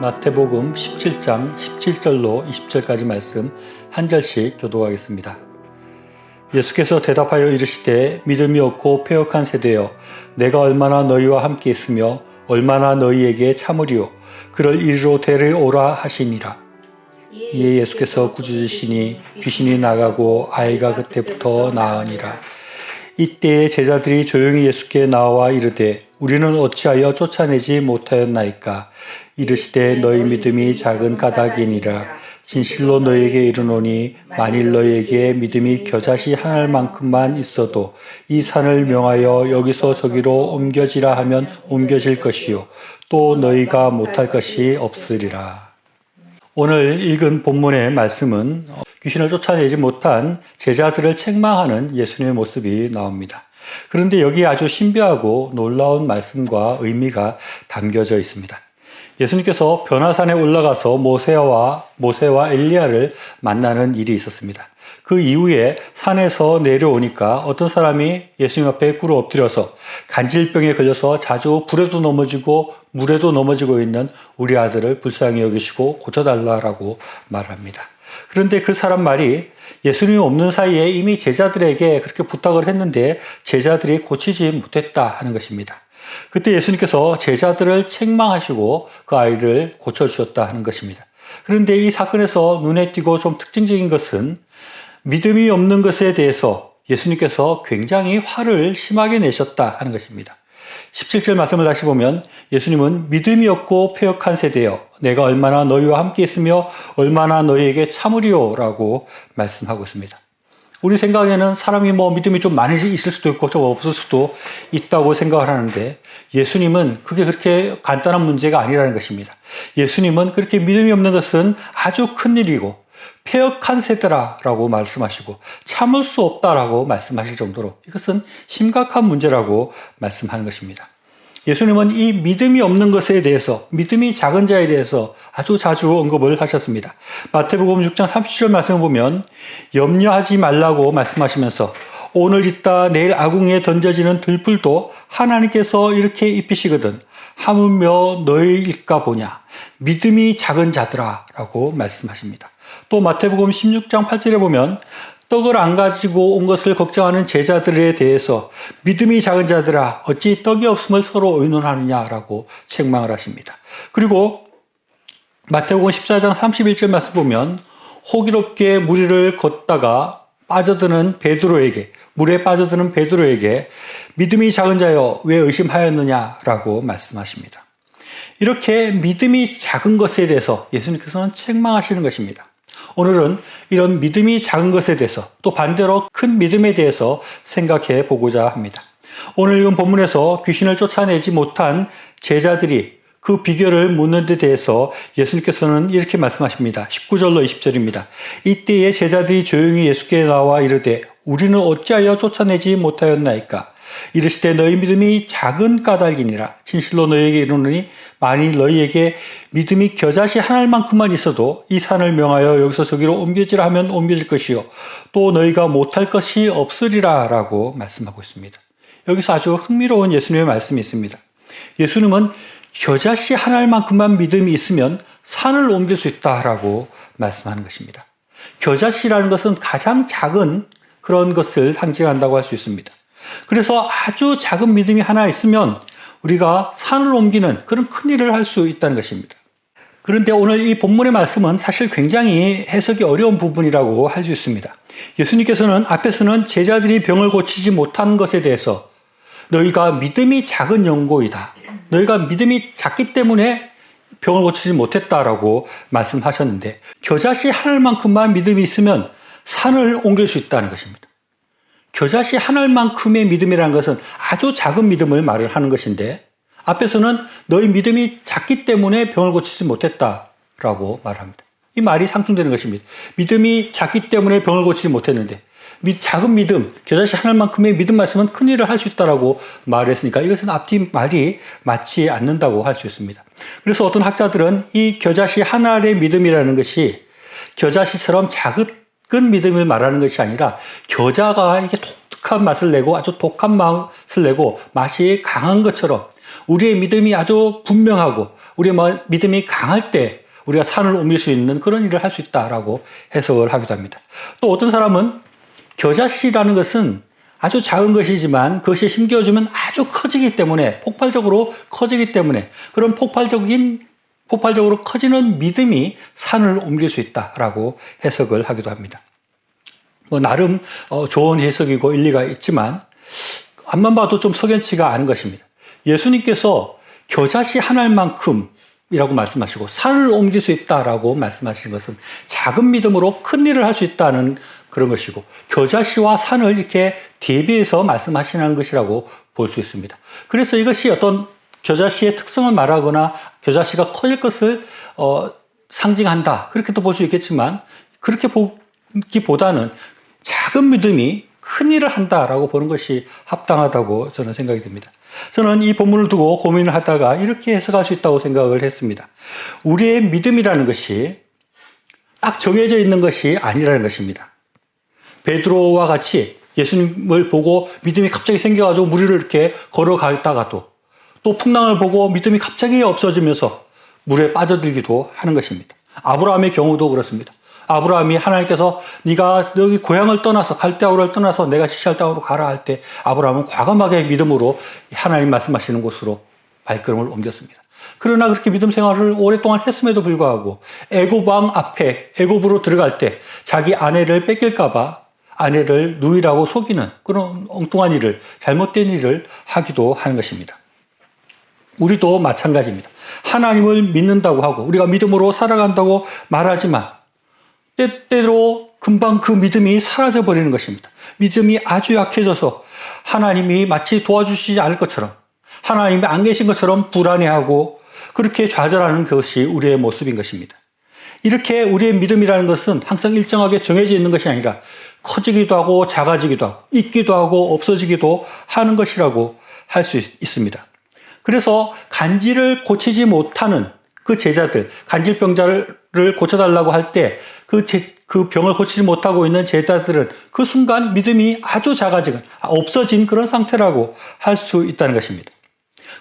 마태복음 17장 17절로 20절까지 말씀 한 절씩 교독하겠습니다. 예수께서 대답하여 이르시되 믿음이 없고 폐역한 세대여 내가 얼마나 너희와 함께 있으며 얼마나 너희에게 참으리요 그를 이리로 데려오라 하시니라. 이에 예수께서 꾸짖으시니 귀신이 나가고 아이가 그때부터 나으니라. 이때에 제자들이 조용히 예수께 나와 이르되 우리는 어찌하여 쫓아내지 못하였나이까 이르시되 너희 믿음이 작은 까닭이니라 진실로 너희에게 이르노니 만일 너희에게 믿음이 겨자씨 한 알만큼만 있어도 이 산을 명하여 여기서 저기로 옮겨지라 하면 옮겨질 것이요 또 너희가 못할 것이 없으리라 오늘 읽은 본문의 말씀은 귀신을 쫓아내지 못한 제자들을 책망하는 예수님의 모습이 나옵니다. 그런데 여기 아주 신비하고 놀라운 말씀과 의미가 담겨져 있습니다. 예수님께서 변화산에 올라가서 모세와 모세와 엘리야를 만나는 일이 있었습니다. 그 이후에 산에서 내려오니까 어떤 사람이 예수님 앞에 꿇어 엎드려서 간질병에 걸려서 자주 불에도 넘어지고 물에도 넘어지고 있는 우리 아들을 불쌍히 여기시고 고쳐달라라고 말합니다. 그런데 그 사람 말이 예수님이 없는 사이에 이미 제자들에게 그렇게 부탁을 했는데 제자들이 고치지 못했다 하는 것입니다. 그때 예수님께서 제자들을 책망하시고 그 아이를 고쳐주셨다 하는 것입니다. 그런데 이 사건에서 눈에 띄고 좀 특징적인 것은 믿음이 없는 것에 대해서 예수님께서 굉장히 화를 심하게 내셨다 하는 것입니다. 17절 말씀을 다시 보면 예수님은 믿음이 없고 폐역한 세대여 내가 얼마나 너희와 함께 있으며 얼마나 너희에게 참으리오라고 말씀하고 있습니다. 우리 생각에는 사람이 뭐 믿음이 좀 많이 있을 수도 있고 좀 없을 수도 있다고 생각을 하는데 예수님은 그게 그렇게 간단한 문제가 아니라는 것입니다. 예수님은 그렇게 믿음이 없는 것은 아주 큰 일이고 폐역한 세대라라고 말씀하시고 참을 수 없다라고 말씀하실 정도로 이것은 심각한 문제라고 말씀하는 것입니다. 예수님은 이 믿음이 없는 것에 대해서 믿음이 작은 자에 대해서 아주 자주 언급을 하셨습니다. 마태복음 6장 30절 말씀을 보면 염려하지 말라고 말씀하시면서 오늘 있다 내일 아궁이에 던져지는 들불도 하나님께서 이렇게 입히시거든 하물며 너희일까 보냐 믿음이 작은 자들아 라고 말씀하십니다. 또 마태복음 16장 8절에 보면 떡을 안 가지고 온 것을 걱정하는 제자들에 대해서 믿음이 작은 자들아 어찌 떡이 없음을 서로 의논하느냐라고 책망을 하십니다. 그리고 마태복음 14장 31절 말씀 보면 호기롭게 무리를 걷다가 빠져드는 베드로에게 물에 빠져드는 베드로에게 믿음이 작은 자여 왜 의심하였느냐라고 말씀하십니다. 이렇게 믿음이 작은 것에 대해서 예수님께서는 책망하시는 것입니다. 오늘은 이런 믿음이 작은 것에 대해서 또 반대로 큰 믿음에 대해서 생각해 보고자 합니다. 오늘 읽은 본문에서 귀신을 쫓아내지 못한 제자들이 그 비결을 묻는 데 대해서 예수님께서는 이렇게 말씀하십니다. 19절로 20절입니다. 이때에 제자들이 조용히 예수께 나와 이르되 우리는 어찌하여 쫓아내지 못하였나이까? 이르시되 너희 믿음이 작은 까닭이니라. 진실로 너희에게 이르노니 만일 너희에게 믿음이 겨자씨 한 알만큼만 있어도 이 산을 명하여 여기서 저기로 옮겨지라 하면 옮겨질 것이요. 또 너희가 못할 것이 없으리라 라고 말씀하고 있습니다. 여기서 아주 흥미로운 예수님의 말씀이 있습니다. 예수님은 겨자씨 한 알만큼만 믿음이 있으면 산을 옮길 수 있다라고 말씀하는 것입니다. 겨자씨라는 것은 가장 작은 그런 것을 상징한다고 할 수 있습니다. 그래서 아주 작은 믿음이 하나 있으면 우리가 산을 옮기는 그런 큰 일을 할 수 있다는 것입니다. 그런데 오늘 이 본문의 말씀은 사실 굉장히 해석이 어려운 부분이라고 할 수 있습니다. 예수님께서는 앞에서는 제자들이 병을 고치지 못한 것에 대해서 너희가 믿음이 작은 연고이다. 너희가 믿음이 작기 때문에 병을 고치지 못했다라고 말씀하셨는데 겨자씨 하늘만큼만 믿음이 있으면 산을 옮길 수 있다는 것입니다. 겨자씨 하늘만큼의 믿음이라는 것은 아주 작은 믿음을 말을 하는 것인데 앞에서는 너희 믿음이 작기 때문에 병을 고치지 못했다라고 말합니다. 이 말이 상충되는 것입니다. 믿음이 작기 때문에 병을 고치지 못했는데 작은 믿음, 겨자씨 하늘만큼의 믿음 말씀은 큰 일을 할 수 있다라고 말했으니까 이것은 앞뒤 말이 맞지 않는다고 할 수 있습니다. 그래서 어떤 학자들은 이 겨자씨 하나의 믿음이라는 것이 겨자씨처럼 작은 믿음을 말하는 것이 아니라 겨자가 이게 독특한 맛을 내고 아주 독한 맛을 내고 맛이 강한 것처럼 우리의 믿음이 아주 분명하고 우리의 뭐 믿음이 강할 때 우리가 산을 옮길 수 있는 그런 일을 할 수 있다라고 해석을 하기도 합니다. 또 어떤 사람은 겨자씨라는 것은 아주 작은 것이지만 그것이 힘겨워지면 아주 커지기 때문에 폭발적으로 커지기 때문에 그런 폭발적인 폭발적으로 커지는 믿음이 산을 옮길 수 있다라고 해석을 하기도 합니다. 뭐 나름 어, 좋은 해석이고 일리가 있지만 앞만 봐도 좀 석연치가 않은 것입니다. 예수님께서 겨자씨 하나만큼 이라고 말씀하시고 산을 옮길 수 있다라고 말씀하시는 것은 작은 믿음으로 큰 일을 할 수 있다는 그런 것이고 겨자씨와 산을 이렇게 대비해서 말씀하시는 것이라고 볼 수 있습니다. 그래서 이것이 어떤 겨자씨의 특성을 말하거나 겨자씨가 커질 것을 어, 상징한다 그렇게도 볼 수 있겠지만 그렇게 보기보다는 작은 믿음이 큰 일을 한다라고 보는 것이 합당하다고 저는 생각이 듭니다. 저는 이 본문을 두고 고민을 하다가 이렇게 해석할 수 있다고 생각을 했습니다. 우리의 믿음이라는 것이 딱 정해져 있는 것이 아니라는 것입니다. 베드로와 같이 예수님을 보고 믿음이 갑자기 생겨가지고 무리를 이렇게 걸어가다가도 또 풍랑을 보고 믿음이 갑자기 없어지면서 물에 빠져들기도 하는 것입니다. 아브라함의 경우도 그렇습니다. 아브라함이 하나님께서 네가 여기 고향을 떠나서 갈대아우를 떠나서 내가 지시할 땅으로 가라 할 때 아브라함은 과감하게 믿음으로 하나님 말씀하시는 곳으로 발걸음을 옮겼습니다. 그러나 그렇게 믿음 생활을 오랫동안 했음에도 불구하고 애굽 왕 앞에 애굽으로 들어갈 때 자기 아내를 뺏길까봐 아내를 누이라고 속이는 그런 엉뚱한 일을 잘못된 일을 하기도 하는 것입니다. 우리도 마찬가지입니다. 하나님을 믿는다고 하고 우리가 믿음으로 살아간다고 말하지만 때때로 금방 그 믿음이 사라져 버리는 것입니다. 믿음이 아주 약해져서 하나님이 마치 도와주시지 않을 것처럼 하나님이 안 계신 것처럼 불안해하고 그렇게 좌절하는 것이 우리의 모습인 것입니다. 이렇게 우리의 믿음이라는 것은 항상 일정하게 정해져 있는 것이 아니라 커지기도 하고 작아지기도 하고 있기도 하고 없어지기도 하는 것이라고 할 수 있습니다. 그래서 간질을 고치지 못하는 그 제자들, 간질병자를 고쳐달라고 할 때 그 그 병을 고치지 못하고 있는 제자들은 그 순간 믿음이 아주 작아지고 없어진 그런 상태라고 할 수 있다는 것입니다.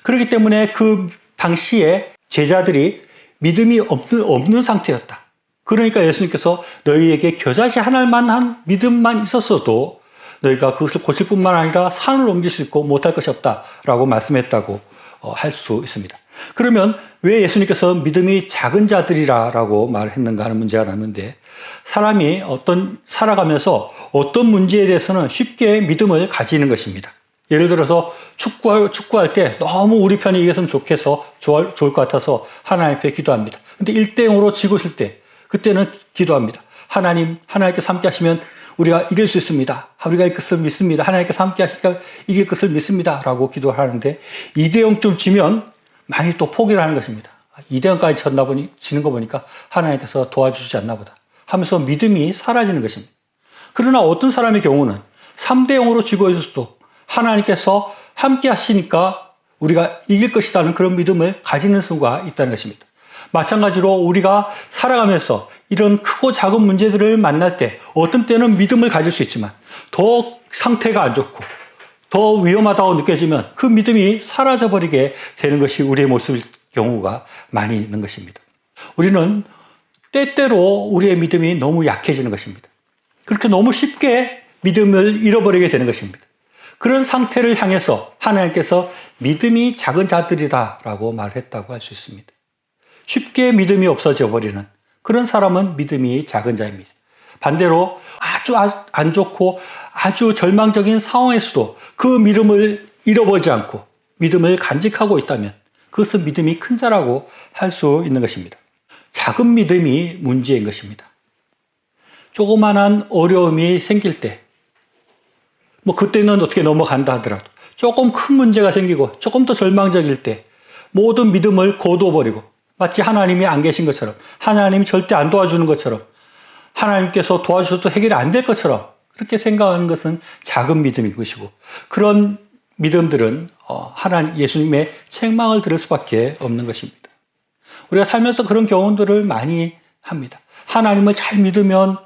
그렇기 때문에 그 당시에 제자들이 믿음이 없는, 없는 상태였다. 그러니까 예수님께서 너희에게 겨자씨 하나만 한 믿음만 있었어도 너희가 그것을 고칠 뿐만 아니라 산을 옮길 수 있고 못할 것이 없다라고 말씀했다고 어, 할 수 있습니다. 그러면 왜 예수님께서 믿음이 작은 자들이라라고 말했는가 하는 문제가 나는데 사람이 어떤 살아가면서 어떤 문제에 대해서는 쉽게 믿음을 가지는 것입니다. 예를 들어서 축구할, 축구할 때 너무 우리 편이 이겼으면 좋겠어, 좋을, 좋을 것 같아서 하나님 앞에 기도합니다. 근데 1대 0으로 지고 있을 때 그때는 기도합니다. 하나님, 하나님께서 함께 하시면 우리가 이길 수 있습니다. 우리가 이길 것을 믿습니다. 하나님께서 함께 하시니까 이길 것을 믿습니다. 라고 기도를 하는데 2대 0쯤 지면 많이 또 포기를 하는 것입니다. 2대 0까지 졌나 보니, 지는 거 보니까 하나님께서 도와주시지 않나 보다. 하면서 믿음이 사라지는 것입니다. 그러나 어떤 사람의 경우는 3대 0으로 지고 있어도 하나님께서 함께 하시니까 우리가 이길 것이라는 그런 믿음을 가지는 수가 있다는 것입니다. 마찬가지로 우리가 살아가면서 이런 크고 작은 문제들을 만날 때 어떤 때는 믿음을 가질 수 있지만 더 상태가 안 좋고 더 위험하다고 느껴지면 그 믿음이 사라져 버리게 되는 것이 우리의 모습일 경우가 많이 있는 것입니다. 우리는 때때로 우리의 믿음이 너무 약해지는 것입니다. 그렇게 너무 쉽게 믿음을 잃어버리게 되는 것입니다. 그런 상태를 향해서 하나님께서 믿음이 작은 자들이다라고 말했다고 할 수 있습니다. 쉽게 믿음이 없어져 버리는 그런 사람은 믿음이 작은 자입니다. 반대로 아주 안 좋고 아주 절망적인 상황에서도 그 믿음을 잃어버리지 않고 믿음을 간직하고 있다면 그것은 믿음이 큰 자라고 할 수 있는 것입니다. 작은 믿음이 문제인 것입니다. 조그만한 어려움이 생길 때, 뭐 그때는 어떻게 넘어간다 하더라도 조금 큰 문제가 생기고 조금 더 절망적일 때 모든 믿음을 거둬버리고 마치 하나님이 안 계신 것처럼 하나님이 절대 안 도와주는 것처럼 하나님께서 도와주셔도 해결이 안 될 것처럼 그렇게 생각하는 것은 작은 믿음인 것이고 그런 믿음들은 어, 하나님 예수님의 책망을 들을 수밖에 없는 것입니다. 우리가 살면서 그런 경험들을 많이 합니다. 하나님을 잘 믿으면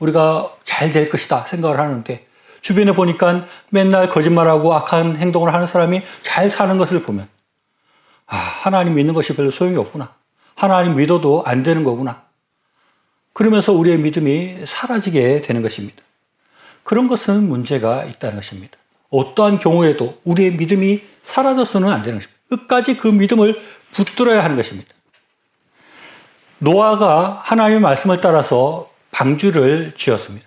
우리가 잘 될 것이다 생각을 하는데 주변에 보니까 맨날 거짓말하고 악한 행동을 하는 사람이 잘 사는 것을 보면 아, 하나님 믿는 것이 별로 소용이 없구나. 하나님 믿어도 안 되는 거구나. 그러면서 우리의 믿음이 사라지게 되는 것입니다. 그런 것은 문제가 있다는 것입니다. 어떠한 경우에도 우리의 믿음이 사라져서는 안 되는 것입니다. 끝까지 그 믿음을 붙들어야 하는 것입니다. 노아가 하나님의 말씀을 따라서 방주를 지었습니다.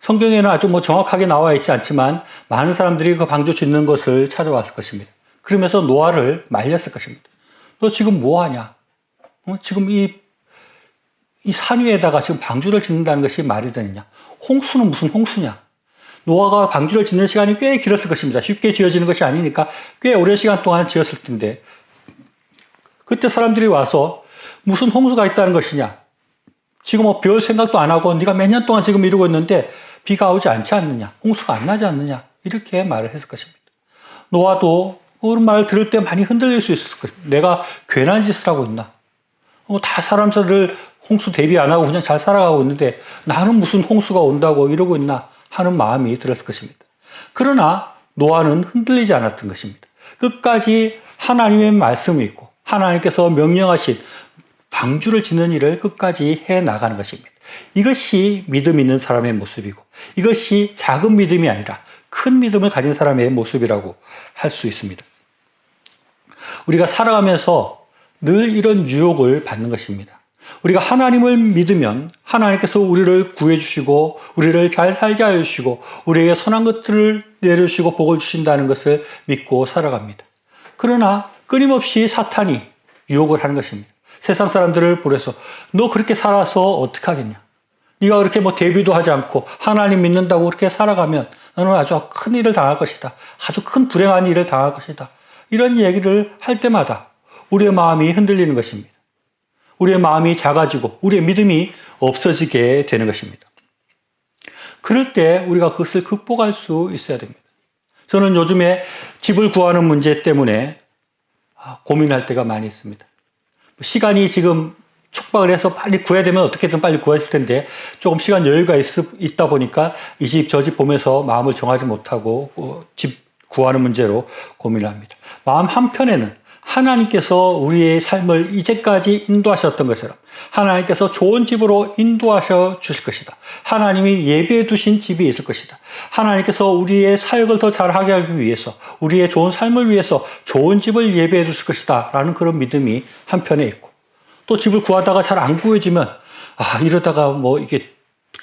성경에는 아주 뭐 정확하게 나와 있지 않지만 많은 사람들이 그 방주 짓는 것을 찾아왔을 것입니다. 그러면서 노아를 말렸을 것입니다. 너 지금 뭐 하냐? 어? 지금 이, 이 산 위에다가 지금 방주를 짓는다는 것이 말이 되느냐? 홍수는 무슨 홍수냐? 노아가 방주를 짓는 시간이 꽤 길었을 것입니다. 쉽게 지어지는 것이 아니니까 꽤 오랜 시간 동안 지었을 텐데 그때 사람들이 와서 무슨 홍수가 있다는 것이냐? 지금 뭐 별 생각도 안 하고 네가 몇 년 동안 지금 이러고 있는데 비가 오지 않지 않느냐? 홍수가 안 나지 않느냐? 이렇게 말을 했을 것입니다. 노아도 그런 말을 들을 때 많이 흔들릴 수 있을 것입니다. 내가 괜한 짓을 하고 있나? 어, 다 사람들을 홍수 대비 안 하고 그냥 잘 살아가고 있는데 나는 무슨 홍수가 온다고 이러고 있나 하는 마음이 들었을 것입니다. 그러나 노아는 흔들리지 않았던 것입니다. 끝까지 하나님의 말씀이 있고 하나님께서 명령하신 방주를 짓는 일을 끝까지 해 나가는 것입니다. 이것이 믿음 있는 사람의 모습이고 이것이 작은 믿음이 아니라 큰 믿음을 가진 사람의 모습이라고 할 수 있습니다. 우리가 살아가면서 늘 이런 유혹을 받는 것입니다. 우리가 하나님을 믿으면 하나님께서 우리를 구해주시고 우리를 잘 살게 하여 주시고 우리에게 선한 것들을 내려주시고 복을 주신다는 것을 믿고 살아갑니다. 그러나 끊임없이 사탄이 유혹을 하는 것입니다. 세상 사람들을 보내서 너 그렇게 살아서 어떻게 하겠냐? 네가 그렇게 뭐 대비도 하지 않고 하나님 믿는다고 그렇게 살아가면 너는 아주 큰 일을 당할 것이다. 아주 큰 불행한 일을 당할 것이다. 이런 얘기를 할 때마다 우리의 마음이 흔들리는 것입니다. 우리의 마음이 작아지고 우리의 믿음이 없어지게 되는 것입니다. 그럴 때 우리가 그것을 극복할 수 있어야 됩니다. 저는 요즘에 집을 구하는 문제 때문에 아, 고민할 때가 많이 있습니다. 시간이 지금 촉박을 해서 빨리 구해야 되면 어떻게든 빨리 구했을 텐데 조금 시간 여유가 있, 다 보니까 이 집 저집 보면서 마음을 정하지 못하고 어, 집 구하는 문제로 고민을 합니다. 마음 한편에는 하나님께서 우리의 삶을 이제까지 인도하셨던 것처럼 하나님께서 좋은 집으로 인도하셔 주실 것이다. 하나님이 예배해 두신 집이 있을 것이다. 하나님께서 우리의 사역을 더 잘하게 하기 위해서 우리의 좋은 삶을 위해서 좋은 집을 예배해 주실 것이다. 라는 그런 믿음이 한편에 있고 또 집을 구하다가 잘 안 구해지면 아 이러다가 뭐 이게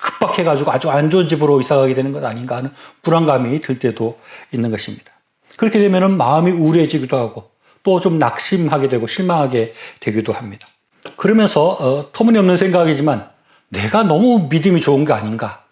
급박해가지고 아주 안 좋은 집으로 이사가게 되는 것 아닌가 하는 불안감이 들 때도 있는 것입니다. 그렇게 되면 마음이 우울해지기도 하고 또 좀 낙심하게 되고 실망하게 되기도 합니다. 그러면서 어, 터무니없는 생각이지만 내가 너무 믿음이 좋은 거 아닌가?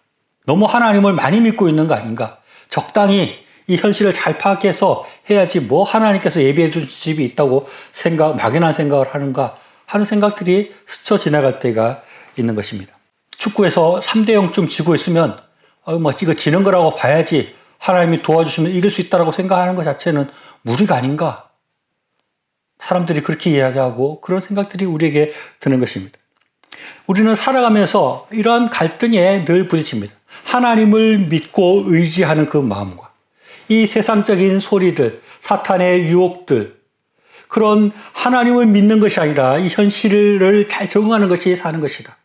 너무 하나님을 많이 믿고 있는 거 아닌가? 적당히 이 현실을 잘 파악해서 해야지 뭐 하나님께서 예비해 둔 집이 있다고 생각, 막연한 생각을 하는가 하는 생각들이 스쳐 지나갈 때가 있는 것입니다. 축구에서 3대 0쯤 지고 있으면 어, 뭐 이거 지는 거라고 봐야지 하나님이 도와주시면 이길 수 있다라고 생각하는 것 자체는 무리가 아닌가? 사람들이 그렇게 이야기하고 그런 생각들이 우리에게 드는 것입니다. 우리는 살아가면서 이러한 갈등에 늘 부딪힙니다. 하나님을 믿고 의지하는 그 마음과 이 세상적인 소리들, 사탄의 유혹들, 그런 하나님을 믿는 것이 아니라 이 현실을 잘 적응하는 것이 사는 것이다.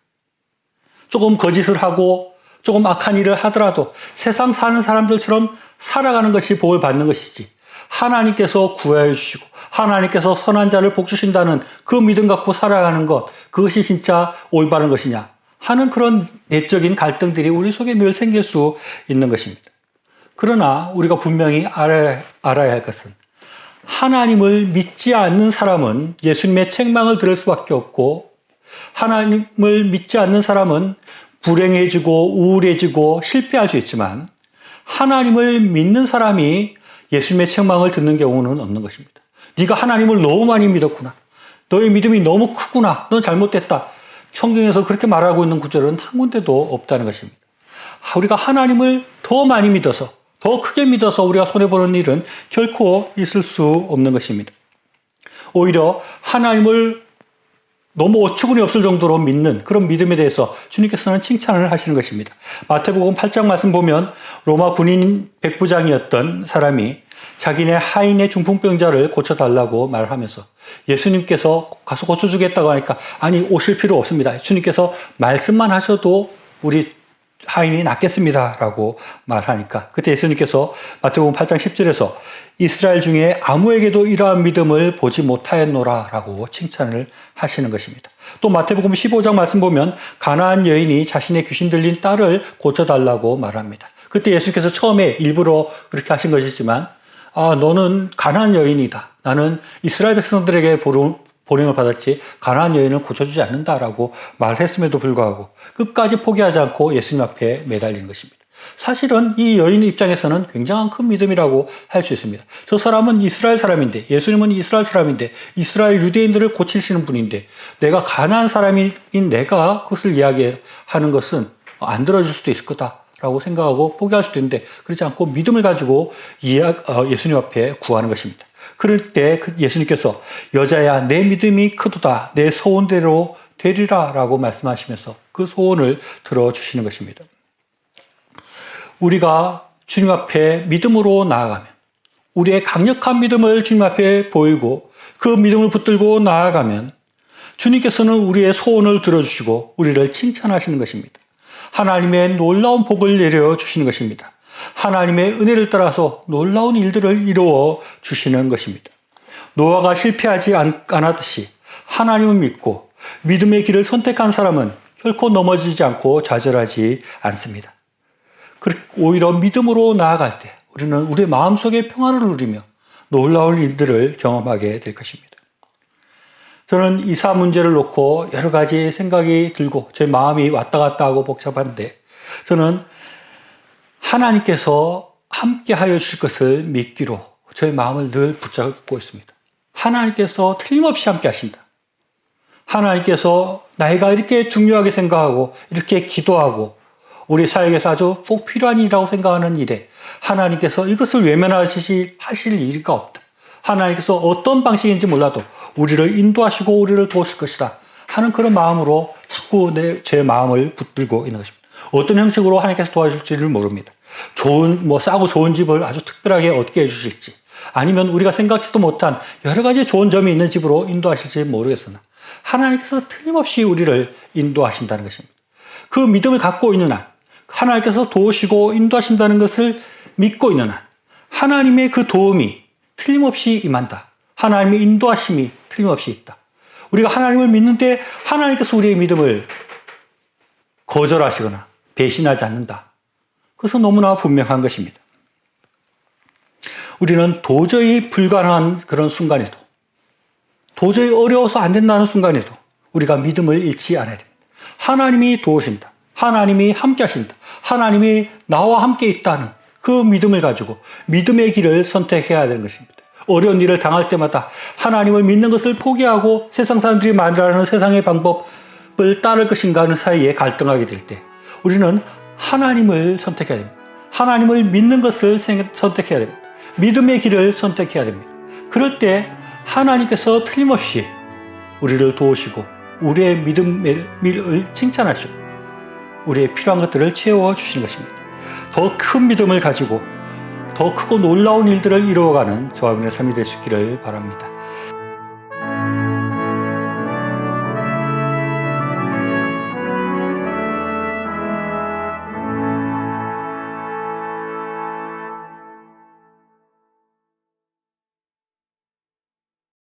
조금 거짓을 하고 조금 악한 일을 하더라도 세상 사는 사람들처럼 살아가는 것이 복을 받는 것이지. 하나님께서 구하여 주시고 하나님께서 선한 자를 복 주신다는 그 믿음 갖고 살아가는 것 그것이 진짜 올바른 것이냐 하는 그런 내적인 갈등들이 우리 속에 늘 생길 수 있는 것입니다. 그러나 우리가 분명히 알아야, 알아야 할 것은 하나님을 믿지 않는 사람은 예수님의 책망을 들을 수밖에 없고 하나님을 믿지 않는 사람은 불행해지고 우울해지고 실패할 수 있지만 하나님을 믿는 사람이 예수님의 책망을 듣는 경우는 없는 것입니다. 네가 하나님을 너무 많이 믿었구나. 너의 믿음이 너무 크구나. 넌 잘못됐다. 성경에서 그렇게 말하고 있는 구절은 한 군데도 없다는 것입니다. 우리가 하나님을 더 많이 믿어서 더 크게 믿어서 우리가 손해보는 일은 결코 있을 수 없는 것입니다. 오히려 하나님을 너무 어처구니 없을 정도로 믿는 그런 믿음에 대해서 주님께서는 칭찬을 하시는 것입니다. 마태복음 8장 말씀 보면 로마 군인 백부장이었던 사람이 자기네 하인의 중풍병자를 고쳐달라고 말하면서 예수님께서 가서 고쳐주겠다고 하니까 아니 오실 필요 없습니다. 주님께서 말씀만 하셔도 우리 하인이 낫겠습니다. 라고 말하니까 그때 예수님께서 마태복음 8장 10절에서 이스라엘 중에 아무에게도 이러한 믿음을 보지 못하였노라 라고 칭찬을 하시는 것입니다. 또 마태복음 15장 말씀 보면 가나안 여인이 자신의 귀신 들린 딸을 고쳐달라고 말합니다. 그때 예수께서 처음에 일부러 그렇게 하신 것이지만 아 너는 가나안 여인이다. 나는 이스라엘 백성들에게 보냄을 받았지 가나안 여인을 고쳐주지 않는다라고 말했음에도 불구하고 끝까지 포기하지 않고 예수님 앞에 매달리는 것입니다. 사실은 이 여인 입장에서는 굉장한 큰 믿음이라고 할 수 있습니다. 저 사람은 이스라엘 사람인데 예수님은 이스라엘 사람인데 이스라엘 유대인들을 고치시는 분인데 내가 가난한 사람인 내가 그것을 이야기하는 것은 안 들어줄 수도 있을 거다 라고 생각하고 포기할 수도 있는데 그렇지 않고 믿음을 가지고 어, 예수님 앞에 구하는 것입니다. 그럴 때그 예수님께서 여자야 내 믿음이 크도다 내 소원대로 되리라라고 말씀하시면서 그 소원을 들어주시는 것입니다. 우리가 주님 앞에 믿음으로 나아가면 우리의 강력한 믿음을 주님 앞에 보이고 그 믿음을 붙들고 나아가면 주님께서는 우리의 소원을 들어주시고 우리를 칭찬하시는 것입니다. 하나님의 놀라운 복을 내려주시는 것입니다. 하나님의 은혜를 따라서 놀라운 일들을 이루어 주시는 것입니다. 노아가 실패하지 않았듯이 하나님을 믿고 믿음의 길을 선택한 사람은 결코 넘어지지 않고 좌절하지 않습니다. 오히려 믿음으로 나아갈 때 우리는 우리 마음속에 평안을 누리며 놀라운 일들을 경험하게 될 것입니다. 저는 이사 문제를 놓고 여러 가지 생각이 들고 제 마음이 왔다 갔다 하고 복잡한데 저는 하나님께서 함께 하여 주실 것을 믿기로 저의 마음을 늘 붙잡고 있습니다. 하나님께서 틀림없이 함께 하신다. 하나님께서 나이가 이렇게 중요하게 생각하고 이렇게 기도하고 우리 사역에서 아주 꼭 필요한 일이라고 생각하는 일에 하나님께서 이것을 외면하실 하실 일이가 없다. 하나님께서 어떤 방식인지 몰라도 우리를 인도하시고 우리를 도우실 것이다. 하는 그런 마음으로 자꾸 내, 제 마음을 붙들고 있는 것입니다. 어떤 형식으로 하나님께서 도와줄지를 모릅니다. 좋은, 뭐 싸고 좋은 집을 아주 특별하게 얻게 해주실지 아니면 우리가 생각지도 못한 여러 가지 좋은 점이 있는 집으로 인도하실지 모르겠으나 하나님께서 틀림없이 우리를 인도하신다는 것입니다. 그 믿음을 갖고 있는 한 하나님께서 도우시고 인도하신다는 것을 믿고 있는 한 하나님의 그 도움이 틀림없이 임한다. 하나님의 인도하심이 틀림없이 있다. 우리가 하나님을 믿는데 하나님께서 우리의 믿음을 거절하시거나 배신하지 않는다. 그것은 너무나 분명한 것입니다. 우리는 도저히 불가능한 그런 순간에도 도저히 어려워서 안 된다는 순간에도 우리가 믿음을 잃지 않아야 됩니다. 하나님이 도우신다. 하나님이 함께 하신다. 하나님이 나와 함께 있다는 그 믿음을 가지고 믿음의 길을 선택해야 되는 것입니다. 어려운 일을 당할 때마다 하나님을 믿는 것을 포기하고 세상 사람들이 만들어가는 세상의 방법을 따를 것인가 하는 사이에 갈등하게 될 때 우리는 하나님을 선택해야 됩니다. 하나님을 믿는 것을 선택해야 됩니다. 믿음의 길을 선택해야 됩니다. 그럴 때 하나님께서 틀림없이 우리를 도우시고 우리의 믿음을 칭찬하시고 우리의 필요한 것들을 채워주시는 것입니다. 더 큰 믿음을 가지고 더 크고 놀라운 일들을 이루어가는 저와 여러분의 삶이 될 수 있기를 바랍니다.